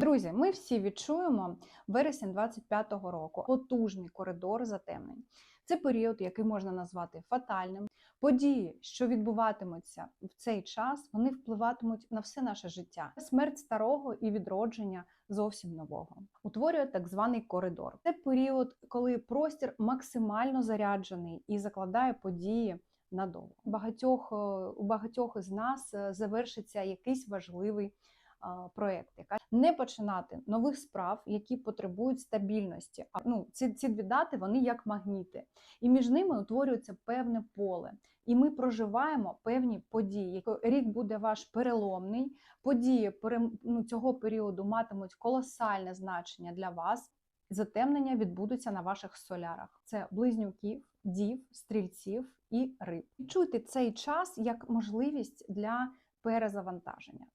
Друзі, ми всі відчуємо вересень 25-го року потужний коридор затемнень. Це період, який можна назвати фатальним. Події, що відбуватимуться в цей час, вони впливатимуть на все наше життя. Смерть старого і відродження зовсім нового. Утворює так званий коридор. Це період, коли простір максимально заряджений і закладає події надовго. Багатьох е, у багатьох із нас е, завершиться якийсь важливий а, проект, яка не починати нових справ, які потребують стабільності. А ну ці, ці дві дати вони як магніти, і між ними утворюється певне поле. І ми проживаємо певні події. Рік буде ваш переломний. Події ну, цього періоду матимуть колосальне значення для вас. Затемнення відбудуться на ваших солярах: це близнюків, дів, стрільців і риб. Відчуйте цей час як можливість для перезавантаження.